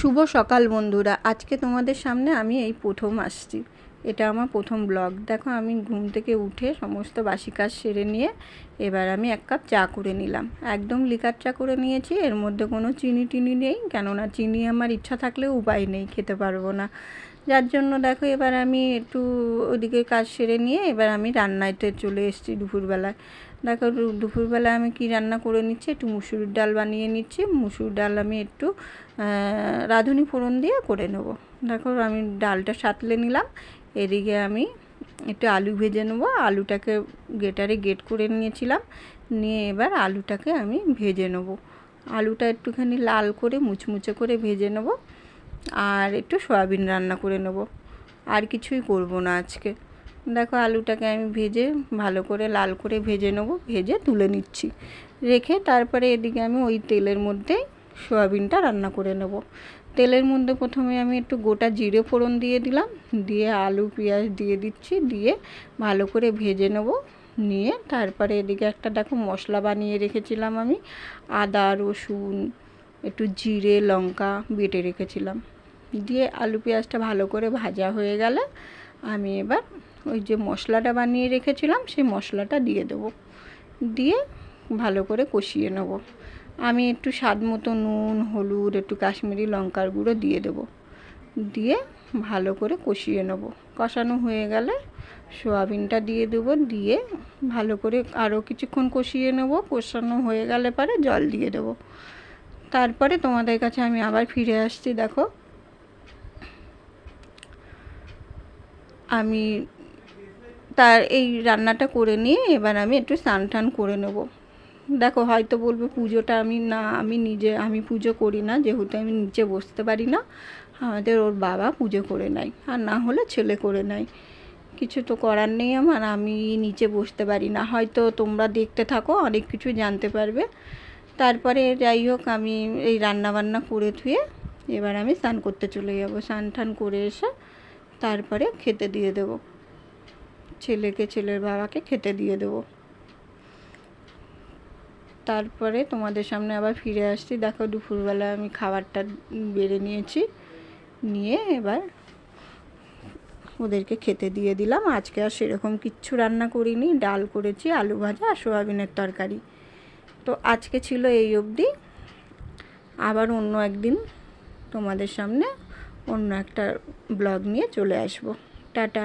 শুভ সকাল বন্ধুরা। আজকে তোমাদের সামনে আমি এই প্রথম আসছি। এটা আমার প্রথম ব্লগ। দেখো, আমি ঘুম থেকে উঠে সমস্ত বাসি কাজ সেরে নিয়ে এবার আমি এক কাপ চা করে নিলাম। একদম লিকার চা করে নিয়েছি। এর মধ্যে কোনো চিনি টিনি নেই। কেননা চিনি আমার ইচ্ছা থাকলে উপায় নেই, খেতে পারব না। যার জন্য দেখো এবার আমি একটু ওদিকে কাজ সেরে নিয়ে এবার আমি রান্নাতে চলে এসেছি দুপুরবেলায়। দেখো দু- দুপুরবেলা আমি কি রান্না করে নিচ্ছি? একটু মুসুর ডাল বানিয়ে নিচ্ছি। মুসুর ডাল আমি একটু রাঁধুনি ফোড়ন দিয়ে করে নেব। দেখো আমি ডালটা সাঁতলে নিলাম। এদিকে আমি একটু আলু ভেজে নেব। আলুটাকে গেটারে গেট করে নিয়েছিলাম। নিয়ে এবার আলুটাকে আমি ভেজে নেব। আলুটা একটুখানি লাল করে মুচমুচে করে ভেজে নেব। আর একটু সয়াবিন রান্না করে নেব। আর কিছুই করব না আজকে। দেখো আলুটাকে আমি ভেজে ভালো করে লাল করে ভেজে নেব, ভেজে তুলে নিচ্ছি। রেখে তারপরে এদিকে আমি ওই তেলের মধ্যেই সয়াবিনটা রান্না করে নেব। তেলের মধ্যে প্রথমে আমি একটু গোটা জিরে ফোড়ন দিয়ে দিলাম, দিয়ে আলু, পেঁয়াজ দিয়ে দিচ্ছি, দিয়ে ভালো করে ভেজে নেব। নিয়ে তারপরে এদিকে একটা, দেখো মশলা বানিয়ে রেখেছিলাম আমি, আদা, রসুন একটু জিরে, লঙ্কা বেটে রেখেছিলাম। দিয়ে আলু পেঁয়াজটা ভালো করে ভাজা হয়ে গেলে আমি এবার ওই যে মশলাটা বানিয়ে রেখেছিলাম, সেই মশলাটা দিয়ে দেবো। দিয়ে ভালো করে কষিয়ে নেব। আমি একটু স্বাদ মতো নুন, হলুদ, একটু কাশ্মীরি লঙ্কার গুঁড়ো দিয়ে দেবো। দিয়ে ভালো করে কষিয়ে নেব। কষানো হয়ে গেলে সোয়াবিনটা দিয়ে দেবো। দিয়ে ভালো করে আরও কিছুক্ষণ কষিয়ে নেব। কষানো হয়ে গেলে পরে জল দিয়ে দেবো। তারপরে তোমাদের কাছে আমি আবার ফিরে আসছি, দেখো। আমি তার এই রান্নাটা করে নিয়ে এবার আমি একটু স্নান টান করে নেব। দেখো, হয়তো বলবে পুজোটা আমি না, আমি নিজে, আমি পুজো করি না, যেহেতু আমি নিচে বসতে পারি না। আমাদের ওর বাবা পুজো করে নেয়, আর না হলে ছেলে করে নেয়। কিছু তো করার নেই আমার, আমি নিচে বসতে পারি না। হয়তো তোমরা দেখতে থাকো, অনেক কিছু জানতে পারবে। তারপরে যাই হোক, আমি এই রান্না বান্না করে ধুয়ে এবার আমি স্নান করতে চলে যাব। স্নান টান করে এসে তারপরে খেতে দিয়ে দেবো। ছেলেকে, ছেলের বাবাকে খেতে দিয়ে দেবো। তারপরে তোমাদের সামনে আবার ফিরে আসছি। দেখো দুপুরবেলা আমি খাবারটা বেড়ে নিয়েছি। নিয়ে এবার ওদেরকে খেতে দিয়ে দিলাম। আজকে আর সেরকম কিচ্ছু রান্না করিনি। ডাল করেছি, আলু ভাজা, আর সোয়াবিনের তরকারি। তো আজকে ছিল এই অবধি। আবার অন্য একদিন তোমাদের সামনে অন্য একটা ব্লগ নিয়ে চলে আসব। টাটা।